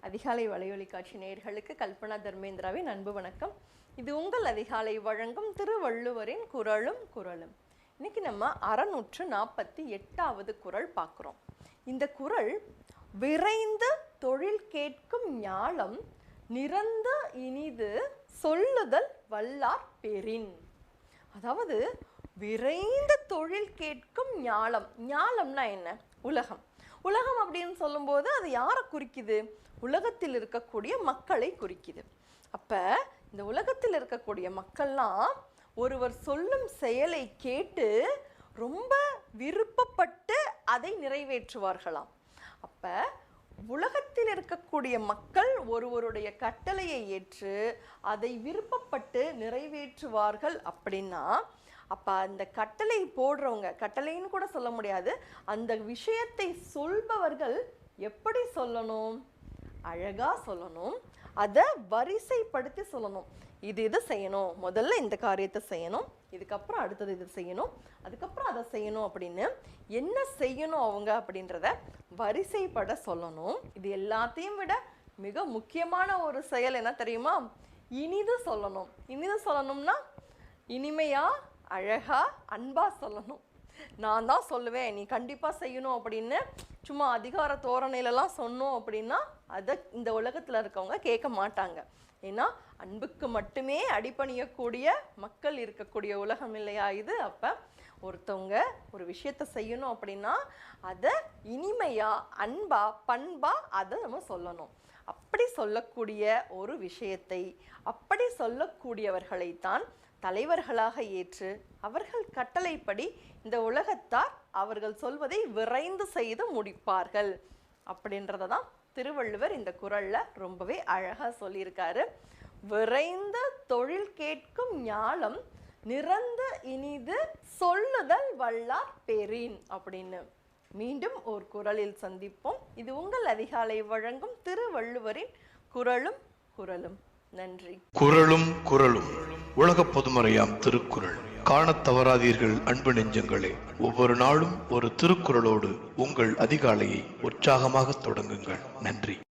அதிகாலை வலையொலி காட்சி நேயர்களுக்கு கல்பனா தர்மேந்திராவின் அன்பு வணக்கம். இது உங்கள் அதிகாலை வழங்கும் திருவள்ளுவரின் குரலும் குரலும் இன்னைக்கு நம்ம அறநூற்று நாற்பத்தி எட்டாவது குரல் பார்க்குறோம். இந்த குரல் விரைந்து தொழில் கேட்கும் ஞாலம் நிறந்த இனிது சொல்லுதல் வல்லார் பெறின் அதாவது விரைந்து தொழில் கேட்கும் ஞாலம். ஞாலம்னா என்ன? உலகம். உலகம் அப்படின்னு சொல்லும்போது அது யாரை குறிக்குது? உலகத்தில் இருக்கக்கூடிய மக்களை குறிக்குது. அப்ப இந்த உலகத்தில் இருக்கக்கூடிய மக்கள்லாம் ஒருவர் சொல்லும் செயலை கேட்டு ரொம்ப விருப்பப்பட்டு அதை நிறைவேற்றுவார்களாம். அப்ப உலகத்தில் இருக்கக்கூடிய மக்கள் ஒருவருடைய கட்டளையை ஏற்று அதை விருப்பப்பட்டு நிறைவேற்றுவார்கள் அப்படின்னா அப்ப அந்த கட்டளை போடுறவங்க கட்டளைன்னு கூட சொல்ல முடியாது அந்த விஷயத்தை சொல்பவர்கள் எப்படி சொல்லணும்? அழகாக சொல்லணும். அதை வரிசைப்படுத்தி சொல்லணும். இது இது செய்யணும்? முதல்ல இந்த காரியத்தை செய்யணும். இதுக்கப்புறம் அடுத்தது இது செய்யணும். அதுக்கப்புறம் அதை செய்யணும் அப்படின்னு என்ன செய்யணும் அவங்க அப்படின்றத வரிசைப்பட சொல்லணும். இது எல்லாத்தையும் விட மிக முக்கியமான ஒரு செயல் என்ன தெரியுமா? இனிது சொல்லணும். இனிது சொல்லணும்னா இனிமையாக அழகாக அன்பாக சொல்லணும். நான் தான் சொல்லுவேன். நீ கண்டிப்பாக செய்யணும் அப்படின்னு சும்மா அதிகார தோரணையிலலாம் சொன்னோம் அப்படின்னா அதை இந்த உலகத்தில் இருக்கவங்க கேட்க மாட்டாங்க. ஏன்னா அன்புக்கு மட்டுமே அடிபணியக்கூடிய மக்கள் இருக்கக்கூடிய உலகம் இல்லையா இது? அப்போ ஒருத்தவங்க ஒரு விஷயத்த செய்யணும் அப்படின்னா அதை இனிமையாக அன்பாக பண்பாக அதை நம்ம சொல்லணும். அப்படி சொல்லக்கூடிய ஒரு விஷயத்தை அப்படி சொல்லக்கூடியவர்களைத்தான் தலைவர்களாக ஏற்று அவர்கள் கட்டளைப்படி இந்த உலகத்தார் அவர்கள் சொல்வதை விரைந்து செய்து முடிப்பார்கள். அப்படின்றத தான் திருவள்ளுவர் இந்த குரலில் ரொம்பவே அழகாக சொல்லியிருக்காரு. விரைந்த தொழில் கேட்கும் ஞாலம் நிறந்த இனிது சொல்லுதல் வல்லார் பெறின் அப்படின்னு மீண்டும் ஒரு குரலில் சந்திப்போம். இது உங்கள் அதிகாலை வழங்கும் திருவள்ளுவரின் குரலும் குரலும். நன்றி. குரலும் குரலும். உலக பொதுமறையாம் திருக்குறள். காணத் தவறாதீர்கள் அன்பு நெஞ்சங்களே. ஒவ்வொரு நாளும் ஒரு திருக்குறளோடு உங்கள் அதிகாலையை உற்சாகமாக தொடங்குங்கள். நன்றி.